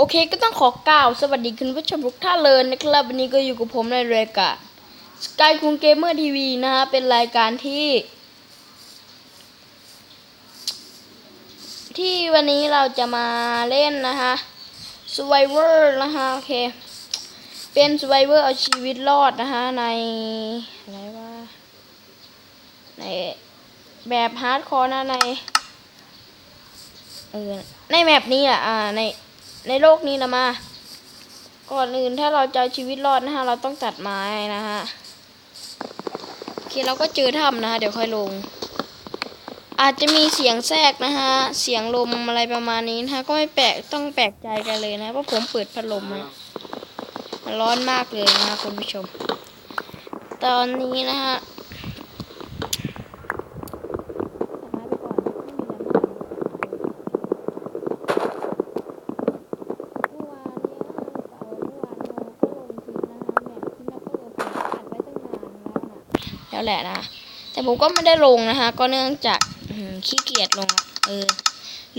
โอเคก็ต้องขอกล่าวสวัสดีคุณผู้ชมทุกท่านเลยนะครับวันนี้ก็อยู่กับผมในรายการสกายคุงเกมเมอร์ทีวีนะฮะเป็นรายการที่ ที่วันนี้เราจะมาเล่นนะฮะ Survivor นะฮะโอเค เป็น Survivor เอาชีวิตรอดนะฮะในอะไรวะในแบบฮาร์ดคอร์นะในเออในแมปนี้แหละอ่าใน ในโลกนี้นะมา ก่อนอื่นถ้าเราจะชีวิตรอดนะฮะ เราต้องตัดไม้นะฮะโอเคเราก็เจอถ้ำนะฮะ เดี๋ยวค่อยลง อาจจะมีเสียงแทรกนะฮะ เสียงลมอะไรประมาณนี้นะฮะ ก็ไม่แปลกต้องแปลกใจกันเลยนะเพราะผมเปิดพัดลมนะมันร้อนมากเลยนะฮะคุณผู้ชม ตอนนี้นะฮะตัดไม้ไปก่อนไม่มีอะไรมากเมื่อวานเนี่ยเสาร์เมื่อวานเราก็ลงคลิปนะฮะแบบที่นับเปิดผมอัดไว้ตั้งนาน แหละนะ แต่ผมก็ไม่ได้ลงนะฮะ ก็เนื่องจากขี้เกียจลง เออ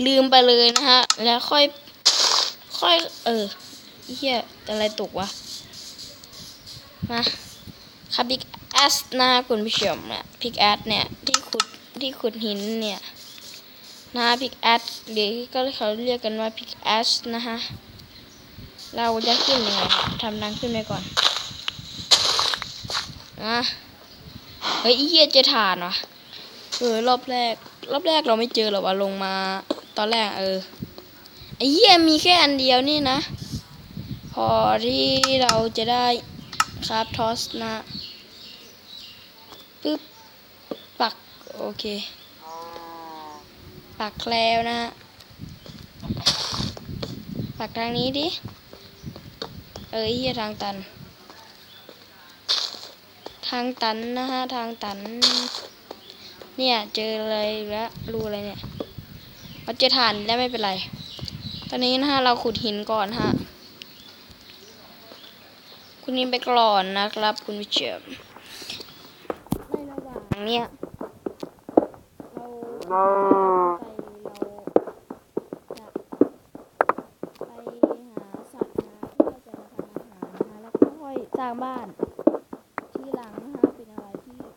ลืมไปเลยนะฮะ แล้วค่อย ค่อย เออเฮียอะไรตกวะ มาครับพิกแอสนะคุณผู้ชมเนี่ยพิกแอสเนี่ย ที่ขุด ที่ขุดหินเนี่ยนะพิกแอสหรือก็เขาเรียกกันว่าพิกแอสนะฮะ เราจะขึ้นยังไงทำดังขึ้นไปก่อนนะ เฮ้ยไอ้เฮียเจอฐานวะเออรอบแรก รอบแรกเราไม่เจอหรอว่าลงมา ตอนแรกเออไอ้เฮียมีแค่อันเดียวนี่นะ พอที่เราจะได้ครับทอสนะปึ๊บปักโอเค ปักแล้วนะฮะปักทางนี้ดิ เออไอ้เฮียทางตันางตันนะฮะทางตัน เนี่ยเจออะไรแล้วรูอะไรเนี่ยเราเจอฐานแล้วไม่เป็นไร ตอนนี้นะฮะเราขุดหินก่อนฮะคุณนินไปก่อนนะครับ คุณผู้ชมในระหว่างเนี่ยเราไปเราจะไปหาสัตว์นะเพื่อจะมาทำอาหารนะแล้วก็ค่อยสร้างบ้าน ที่หลังนะคะเป็นอะไรที่ดี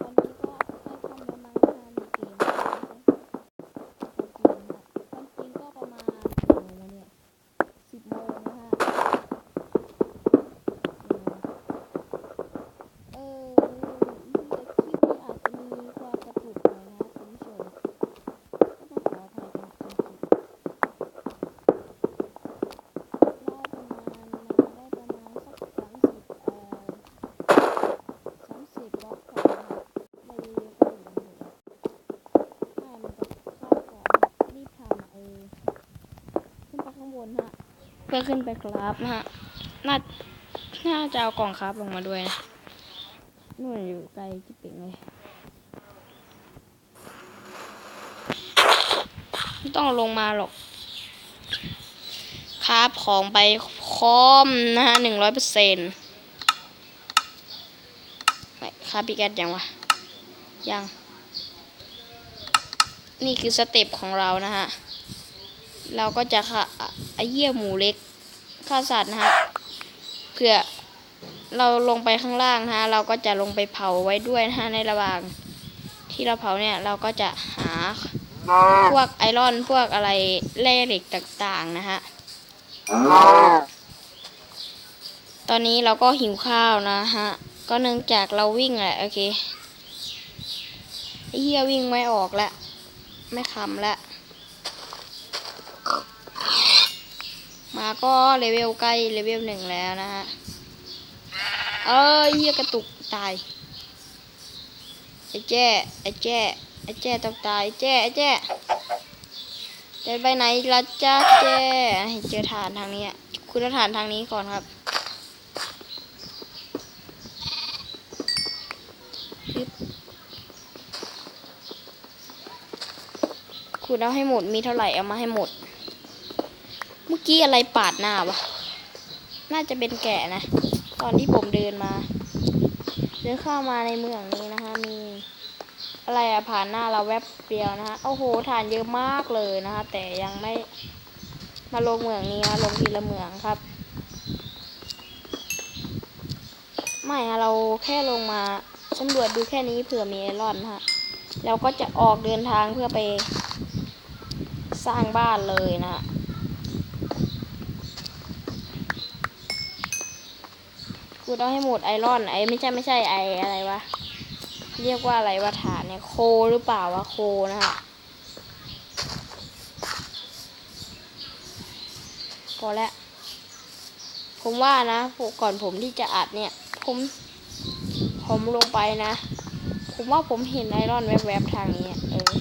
ตอนนี้ก็ใกล้ค่ำแล้วมั้งนะคะในเกมนะคะความจริงก็ประมาณกี่โมงวะเนี่ยสิบโมงนะคะเออเออคลิปนี้อาจจะมีความกระตุกหน่อยนะคุณผู้ชมก็ต้องขออภัยกันจริงๆ ได้ประมาณได้ประมาณสักสามสิบเอ่อสามสิบบล็อกก่อนนะได้เยอะๆก็อยู่ในหัวใช่มันจะเข้าก่อนรีบทำเออขึ้นไปข้างบนฮะ เพื่อขึ้นไปครับนะฮะน่าน่าจะเอากล่องครับลงมาด้วยนะนู่นอยู่ไกลจิ๊บเป่งเลยไม่ต้องลงมาหรอกคราบของไปคอมนะฮะหนึ่งร้อยเปอร์เซ็นต์ไม่คราบพิกัดยังวะ ยัง นี่คือสเต็ปของเรานะฮะ เราก็จะฆ่าไอเยี่ยหมูเล็กฆ่าสัตว์นะฮะเพื่อเราลงไปข้างล่างนะฮะเราก็จะลงไปเผาไว้ด้วยนะฮะในระหว่าง ที่เราเผาเนี่ยเราก็จะหาพวกไอรอนพวกอะไรแร่เหล็กต่างๆนะฮะตอนนี้เราก็หิวข้าวนะฮะก็เนื่องจากเราวิ่งแหละโอเคไอเฮียวิ่งไม่ออกแล้วไม่คำแล้ว มาก็เลเวลใกล้เลเวลหนึ่งแล้วนะฮะ เอ้ยเฮียกระตุกตาย ไอ้แจ้ไอ้แจ้ไอ้แจ้ต้องตายไอ้แจ้ไอ้แจ้จะไปไหนละจ้าแจ้ให้เจอฐานทางนี้คุณฐานทางนี้ก่อนครับคุณเอาให้หมดมีเท่าไหร่เอามาให้หมด เมื่อกี้อะไรปาดหน้าวะ น่าจะเป็นแกะนะ ตอนที่ผมเดินมา เดินเข้ามาในเมืองนี้นะคะ มี อะไรอะผ่านหน้าเราแวบเดียวนะฮะโอ้โหฐานเยอะมากเลยนะคะ แต่ยังไม่มาลงเมืองนี้นะลงทีละเมืองครับ ไม่ฮะเราแค่ลงมาสำรวจดูแค่นี้เผื่อมีไอรอนนะฮะเราก็จะออกเดินทางเพื่อไปสร้างบ้านเลยนะ ฮะกูต้องให้หมดไอรอนไอไม่ใช่ไม่ใช่ไออะไรวะ เรียกว่าอะไรวะฐานเนี่ยโคหรือเปล่าวะโคนะฮะพอแล้วผมว่านะก่อนผมที่จะอัดเนี่ย ผมผมลงไปนะ ผมว่าผมเห็นไอรอนแวบๆทางนี้เออ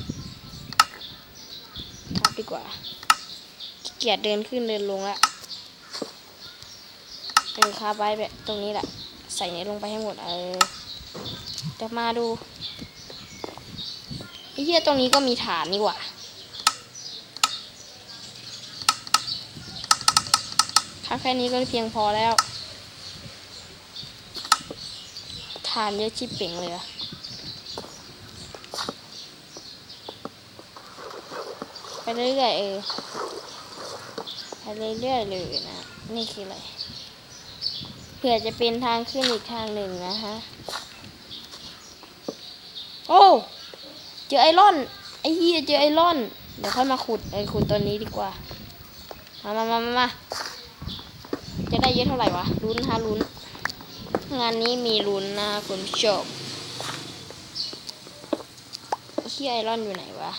ทับดีกว่าเกียจเดินขึ้นเดินลงละ เออคาไว้แบบตรงนี้แหละ ใส่เนี้ลงไปให้หมดเออเดี๋ยวมาดูไอ้เหี้ยตรงนี้ก็มีฐานนี่หว่าถ้าแค่นี้ก็เพียงพอแล้วทานเยอะชิบเป่งเลยอะไปเรื่อยๆเออไปเรื่อยๆเลยนะ นี่คืออะไร เผื่อจะเป็นทางขึ้นอีกทางหนึ่งนะฮะ โอ้เจอไอรอน ไอเฮียเจอไอรอน เดี๋ยวค่อยมาขุดไอขุดตัวนี้ดีกว่า มามามามามาจะได้เยอะเท่าไหร่วะลุ้นฮะลุ้น งานนี้มีลุ้นนะคุณผู้ชมที่ไอรอนอยู่ไหนวะ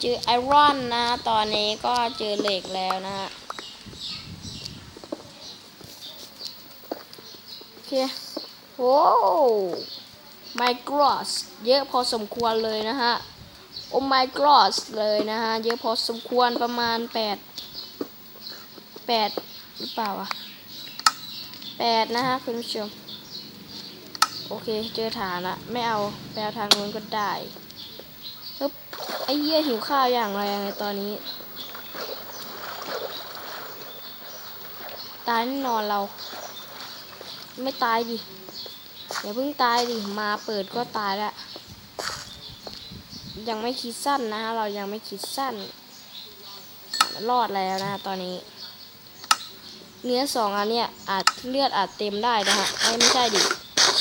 เจอไอรอนนะ ตอนนี้ก็เจอเหล็กแล้วนะฮะโอ เคโว้ไมกรอสเยอะพอสมควรเลยนะฮะ โอ้ไมกรอสเลยนะฮะ เยอะพอสมควรประมาณแปดแปดหรือเปล่าวะแปดนะฮะคุณผู้ชม โอเคเจอฐานละไม่เอาไปเอาทางนู้นก็ได้ฮึบไอ้เหี้ยหิวข้าวอย่างแรงเลยตอนนี้ ตายแน่นอนเรา ไม่ตายดิอย่าเพิ่งตายดิมาเปิดก็ตายแล้วยังไม่คิดสั้นนะฮะเรายังไม่คิดสั้น รอดแล้วนะตอนนี้ เนื้อสองอันเนี้ยอาจเลือดอาจเต็มได้นะฮะไม่ไม่ใช่ดิ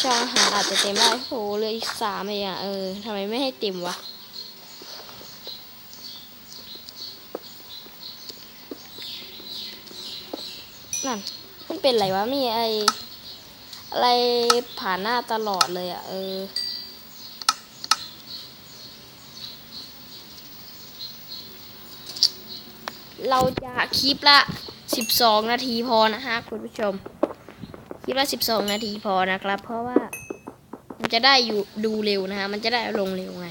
ช่องอาหารอาจจะเต็มได้โหเหลยอีกสามเองอะเออทำไมไม่ให้เต็มวะนั่นมันเป็นไรวะมีไอ อะไรผ่านหน้าตลอดเลยอะ เออ เราจะคลิปละ12นาทีพอนะฮะคุณผู้ชม คลิปละ12นาทีพอนะครับ เพราะว่ามันจะได้อยู่ดูเร็วนะฮะ มันจะได้ลงเร็วไง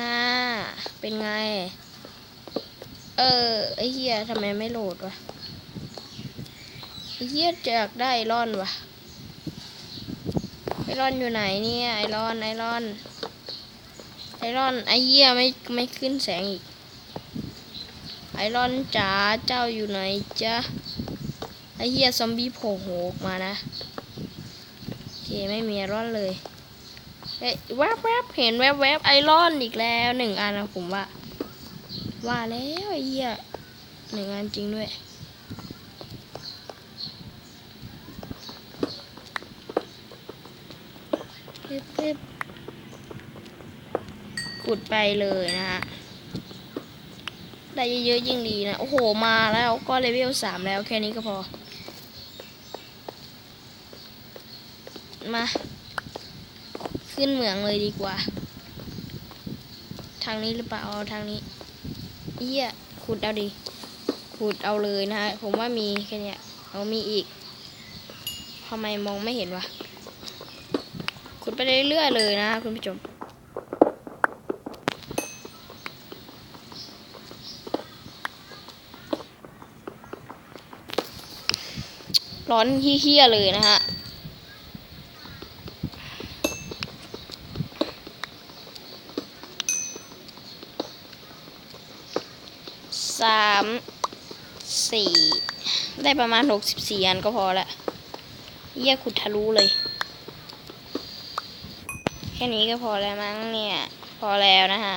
น่า เป็นไง เออ ไอเฮียทำไมไม่โหลดวะไอเฮียอยากได้ร่อนวะไอรอนอยู่ไหนเนี่ยไอรอนไอรอนไอรอนไอเหี้ยไม่ไม่ขึ้นแสงอีก ไอรอนจ๋าเจ้าอยู่ไหนจ๊ะไอเหี้ยซอมบี้โผล่หัวออกมานะโอเคไม่มีไอรอนเลย เอ้ยแวบแวบเห็นแวบแวบไอรอนอีกแล้วหนึ่งอันนะผมว่า ว่าแล้วไอ้เหี้ยหนึ่งอันจริงด้วยปึ๊บปึ๊บขุดไปเลยนะฮะ ได้เยอะๆยิ่งดีนะ โอ้โห มาแล้วก็เลเวลสามแล้วแค่นี้ก็พอ มา ขึ้นเหมืองเลยดีกว่า ทางนี้หรือเปล่าเอาทางนี้เอี้ยขุดเอาดิขุดเอาเลยนะฮะผมว่ามีแค่เนี้ยเอามีอีกทำไมมองไม่เห็นวะขุดไปเรื่อยๆเลยนะคุณผู้ชมร้อนเฮี้ยๆเลยนะฮะ สี่ได้ประมาณหกสิบสี่อันก็พอละเยี่ยขุดทะลุเลย แค่นี้ก็พอแล้วมั้งเนี่ย พอแล้วนะฮะ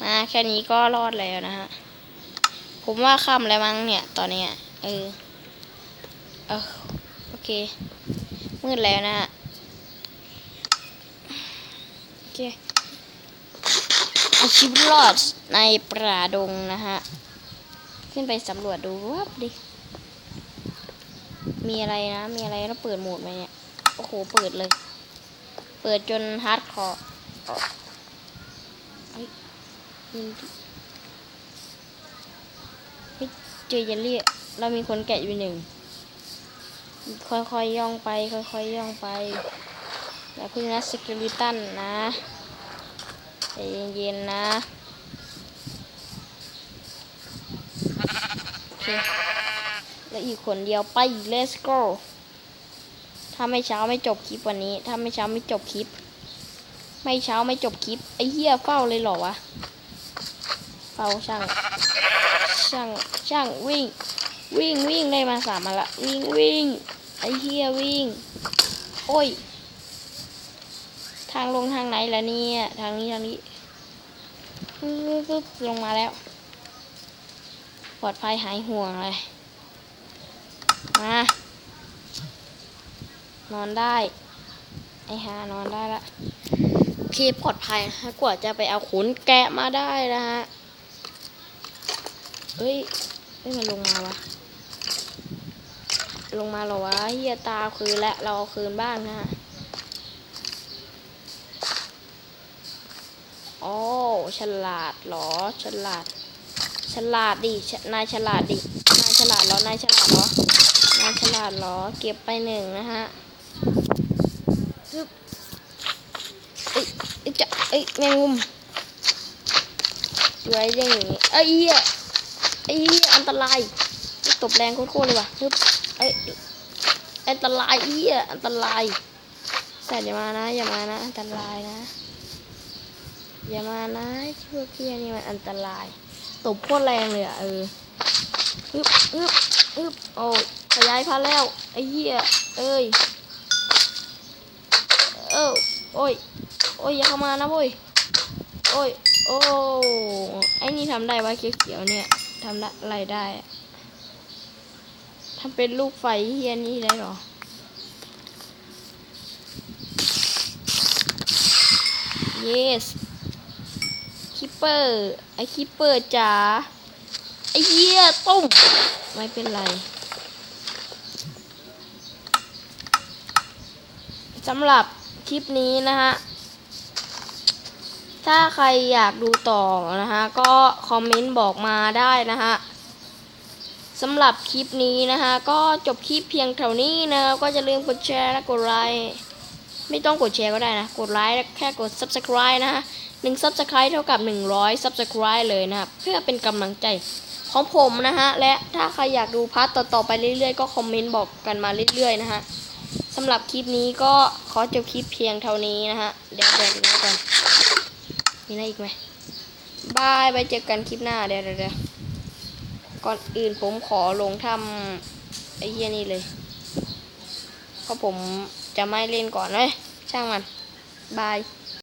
มาแค่นี้ก็รอดแล้วนะฮะ ผมว่าค่ำแล้วมั้งเนี่ย ตอนเนี้ยเออ เออโอเค มืดแล้วนะฮะ โอเคเอาชีวิตรอดในป่าดงนะฮะ ขึ้นไปสำรวจดูวับดิ มีอะไรนะ มีอะไรแล้วเปิดโหมดไหมเนี่ย โอ้โห เปิดเลย เปิดจนฮาร์ดคอร์เฮ้ยเฮ้ยเจอเยลลี่ เรามีคนแกะอยู่หนึ่ง ค่อยๆย่องไป ค่อยๆย่องไปอย่าเพึ่งนะสกิลิตันนะใจเย็นๆนะ โอเคแล้วอีกคนเดียวไป let's go ถ้าไม่เช้าไม่จบคลิปวันนี้ ถ้าไม่เช้าไม่จบคลิป ไม่เช้าไม่จบคลิป ไอ้เหี้ยเฝ้าเลยเหรอวะ เฝ้าช่าง ช่าง ช่างวิ่ง วิ่งวิ่งได้มาสามมาละ วิ่งวิ่ง ไอ้เหี้ยวิ่ง โอ้ย ทางลงทางไหนล่ะเนี่ย ทางนี้ทางนี้ปึ๊บลงมาแล้ว ปลอดภัยหายห่วงเลย มา นอนได้ ไอ้ฮานอนได้ละโอเคปลอดภัยฮะกว่าจะไปเอาขนแกะมาได้นะฮะเฮ้ยเฮ้ยมันลงมาวะ ลงมาหรอวะเฮียตาคืนและเราเอาคืนบ้างนะฮะโอ้ฉลาดหรอฉลาด ฉลาดดิ นายฉลาดดิ นายฉลาดเหรอ นายฉลาดเหรอ นายฉลาดเหรอ เก็บไปหนึ่งนะฮะฮึบเอ้ยจะเอ้ยแมงมุมสวยยังอย่างงี้เอ้ยเหี้ยไอ้เหี้ยอันตรายตบแรงโคตรเลยว่ะฮึบเอ้ยอันตรายเหี้ยอันตรายแสบอย่ามานะ อย่ามานะ อันตรายนะ อย่ามานะพวกพี่นี่มันอันตราย ตบโคตรแรงเลยอะเอออึบอึบอึบโอ้ขยายพันแล้วไอ้เหี้ยเอ้ยเออโอ้ยโอ้ยอย่าเข้ามานะโว้ยโอ้ยโอ้ไอ้นี่ทำได้วะเขียวๆเนี่ยทำได้อะไรได้ทำเป็นลูกไฟเฮียนี่ได้หรอ yes เปอร์ไอคิปเปอร์จ๋าไอเหี้ยตุ้มไม่เป็นไรสำหรับคลิปนี้นะฮะ ถ้าใครอยากดูต่อนะฮะ ก็คอมเมนต์บอกมาได้นะฮะสำหรับคลิปนี้นะฮะก็จบคลิปเพียงเท่านี้นะครับ ก็จะลืมกดแชร์และกดไลค์ไม่ต้องกดแชร์ก็ได้นะ กดไลค์และแค่กด subscribe นะฮะ หนึ่ง subscribe เท่ากับ 100 subscribe เลยนะครับ เพื่อเป็นกำลังใจของผมนะฮะ และถ้าใครอยากดูพาร์ทต่อๆไปเรื่อยๆ ก็คอมเมนต์บอกกันมาเรื่อยๆนะฮะสำหรับคลิปนี้ก็ขอจบคลิปเพียงเท่านี้นะฮะ เดี๋ยวเดี๋ยวดูก่อนมีอะไรอีกไหมบายไปเจอกันคลิปหน้าเดี๋ยวเดี๋ยวเดี๋ยวก่อนอื่นผมขอลงทำไอ้เหี้ยนี่เลยเพราะผมจะไม่เล่นก่อนเลยช่างมันบาย